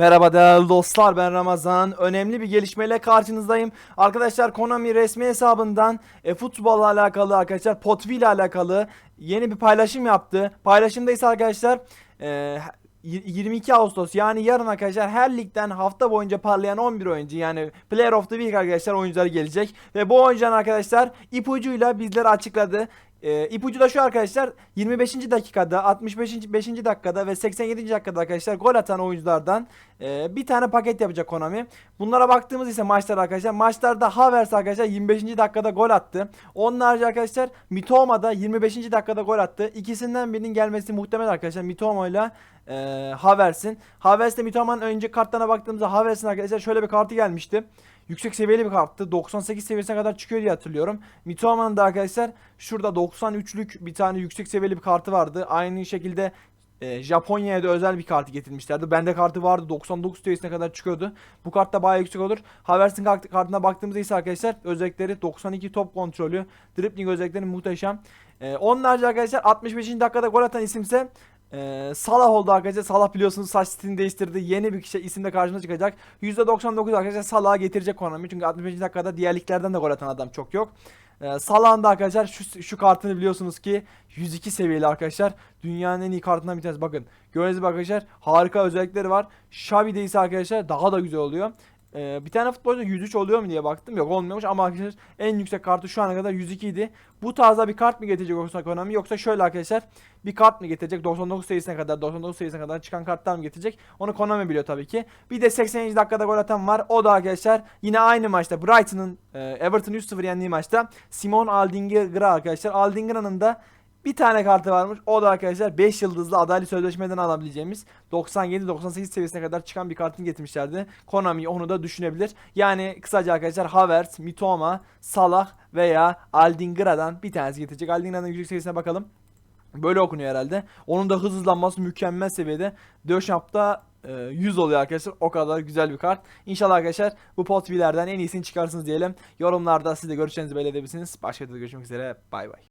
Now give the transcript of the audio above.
Merhaba değerli dostlar ben Ramazan. Önemli bir gelişmeyle karşınızdayım. Arkadaşlar Konami resmi hesabından e, futbolla alakalı arkadaşlar Potvi ile alakalı yeni bir paylaşım yaptı. Paylaşımda ise arkadaşlar e, y- 22 Ağustos yani yarın arkadaşlar her ligden hafta boyunca parlayan 11 oyuncu yani Player of the Week arkadaşlar oyuncuları gelecek. Ve bu oyuncuların arkadaşlar ipucuyla bizlere açıkladı. E, ipucu da şu arkadaşlar 25. dakikada 65. 5. dakikada ve 87. dakikada arkadaşlar gol atan oyunculardan e, bir tane paket yapacak Konami. Bunlara baktığımız ise maçlar arkadaşlar. Maçlarda Havertz arkadaşlar 25. dakikada gol attı. Onun harici arkadaşlar Mitoma da 25. dakikada gol attı. İkisinden birinin gelmesi muhtemel arkadaşlar Mitoma ile e, Havertz'in. Havertz ile Mitoma'nın önce kartlarına baktığımızda Havertz'in arkadaşlar şöyle bir kartı gelmişti. Yüksek seviyeli bir karttı. 98 seviyesine kadar çıkıyor diye hatırlıyorum. Mitoma'nın da arkadaşlar şurada 93'lük bir tane yüksek seviyeli bir kartı vardı. Aynı şekilde e, Japonya'ya da özel bir kartı getirmişlerdi. Bende kartı vardı 99 seviyesine kadar çıkıyordu. Bu kart da bayağı yüksek olur. Havertz'in kart- kartına baktığımızda ise arkadaşlar özellikleri 92 top kontrolü, dribbling özellikleri muhteşem. E, onun harici arkadaşlar 65. dakikada gol atan isimse ee, Salah oldu arkadaşlar. Salah biliyorsunuz saç stilini değiştirdi. Yeni bir kişi isimle karşımıza çıkacak. %99 arkadaşlar Salah'a getirecek Konami. Çünkü 65. dakikada diğer de gol atan adam çok yok. Ee, Salah'ın da arkadaşlar şu, şu kartını biliyorsunuz ki 102 seviyeli arkadaşlar. Dünyanın en iyi kartından bir tanesi. Bakın gördüğünüz gibi arkadaşlar harika özellikleri var. Xavi'de ise arkadaşlar daha da güzel oluyor. Ee, bir tane futbolcu 103 oluyor mu diye baktım. Yok olmuyormuş ama arkadaşlar en yüksek kartı şu ana kadar 102 idi. Bu tarzda bir kart mı getirecek yoksa Konami yoksa şöyle arkadaşlar bir kart mı getirecek 99 seviyesine kadar 99 seviyesine kadar çıkan kartlar mı getirecek onu Konami biliyor tabii ki. Bir de 80. dakikada gol atan var o da arkadaşlar yine aynı maçta Brighton'ın e, Everton 3-0 yendiği maçta Simon Aldingra arkadaşlar Aldingra'nın da bir tane kartı varmış. O da arkadaşlar 5 yıldızlı adaylı sözleşmeden alabileceğimiz 97-98 seviyesine kadar çıkan bir kartını getirmişlerdi. Konami onu da düşünebilir. Yani kısaca arkadaşlar Havertz, Mitoma, Salah veya Aldingra'dan bir tanesi getirecek. Aldingra'nın yüksek seviyesine bakalım. Böyle okunuyor herhalde. Onun da hız hızlanması mükemmel seviyede. Döşamp'ta e, 100 oluyor arkadaşlar. O kadar güzel bir kart. İnşallah arkadaşlar bu pot en iyisini çıkarsınız diyelim. Yorumlarda siz de görüşlerinizi belirtebilirsiniz. Başka videoda görüşmek üzere. Bay bay.